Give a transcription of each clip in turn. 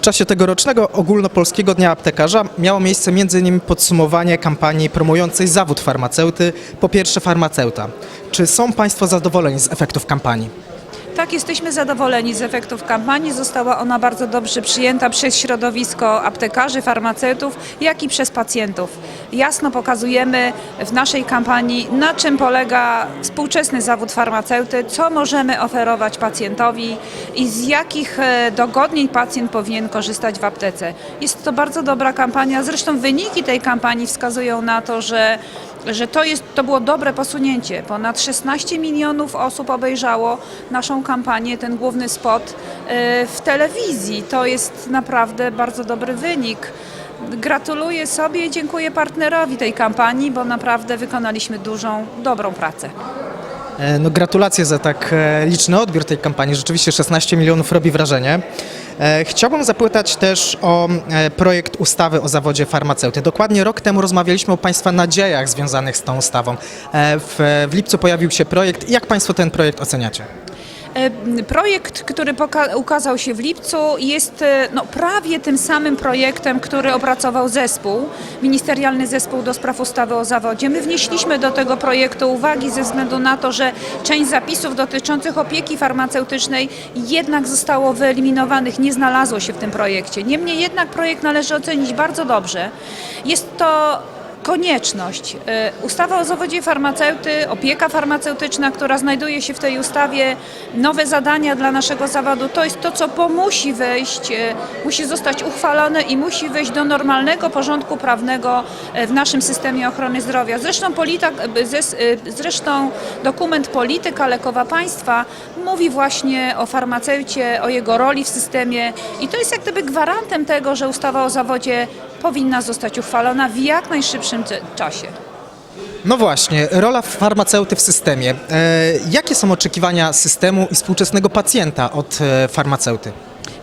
W czasie tegorocznego ogólnopolskiego Dnia Aptekarza miało miejsce m.in. podsumowanie kampanii promującej zawód farmaceuty po pierwsze farmaceuta. Czy są Państwo zadowoleni z efektów kampanii? Tak, jesteśmy zadowoleni z efektów kampanii. Została ona bardzo dobrze przyjęta przez środowisko aptekarzy, farmaceutów, jak i przez pacjentów. Jasno pokazujemy w naszej kampanii, na czym polega współczesny zawód farmaceuty, co możemy oferować pacjentowi i z jakich e, dogodnień pacjent powinien korzystać w aptece. Jest to bardzo dobra kampania. Zresztą wyniki tej kampanii wskazują na to, że że to, jest, to było dobre posunięcie. Ponad 16 milionów osób obejrzało naszą kampanię, ten główny spot e, w telewizji. To jest naprawdę bardzo dobry wynik. Gratuluję sobie i dziękuję partnerowi tej kampanii, bo naprawdę wykonaliśmy dużą, dobrą pracę. E, No, gratulacje za tak e, liczny odbiór tej kampanii. Rzeczywiście 16 milionów robi wrażenie. E, Chciałbym zapytać też o e, projekt ustawy o zawodzie farmaceuty. Dokładnie rok temu rozmawialiśmy o Państwa nadziejach związanych z tą ustawą. E, W, w lipcu pojawił się projekt. Jak Państwo ten projekt oceniacie? E, Projekt, który ukazał się w lipcu, jest e, no, prawie tym samym projektem, który opracował zespół, ministerialny zespół do spraw ustawy o zawodzie. My wnieśliśmy do tego projektu uwagi ze względu na to, że część zapisów dotyczących opieki farmaceutycznej jednak zostało wyeliminowanych, nie znalazło się w tym projekcie. Niemniej jednak projekt należy ocenić bardzo dobrze. Jest to konieczność. E, Ustawa o zawodzie farmaceuty, opieka farmaceutyczna, która znajduje się w tej ustawie, nowe zadania dla naszego zawodu, to jest to, co pomusi wejść, e, musi zostać uchwalone i musi wejść do normalnego porządku prawnego e, w naszym systemie ochrony zdrowia. Zresztą, polityk, zresztą dokument Polityka lekowa państwa mówi właśnie o farmaceucie, o jego roli w systemie i to jest jak gdyby gwarantem tego, że ustawa o zawodzie powinna zostać uchwalona w jak najszybszym czasie. No właśnie, rola farmaceuty w systemie. E, Jakie są oczekiwania systemu i współczesnego pacjenta od e, farmaceuty?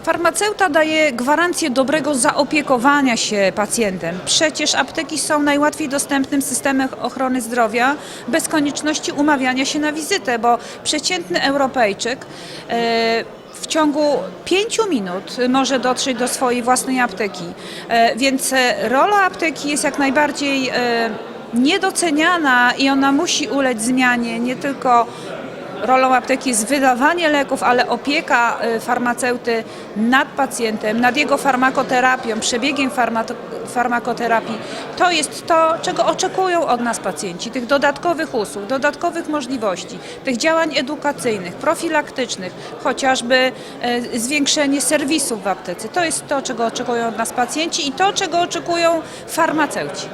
Farmaceuta daje gwarancję dobrego zaopiekowania się pacjentem. Przecież apteki są najłatwiej dostępnym systemem ochrony zdrowia bez konieczności umawiania się na wizytę, bo przeciętny Europejczyk e, w ciągu pięciu minut może dotrzeć do swojej własnej apteki. E, Więc e, rola apteki jest jak najbardziej e, niedoceniana i ona musi ulec zmianie nie tylko Rolą apteki jest wydawanie leków, ale opieka y, farmaceuty nad pacjentem, nad jego farmakoterapią, przebiegiem farmakoterapii. To jest to, czego oczekują od nas pacjenci, tych dodatkowych usług, dodatkowych możliwości, tych działań edukacyjnych, profilaktycznych, chociażby e, zwiększenie serwisów w aptece. To jest to, czego oczekują od nas pacjenci i to, czego oczekują farmaceuci.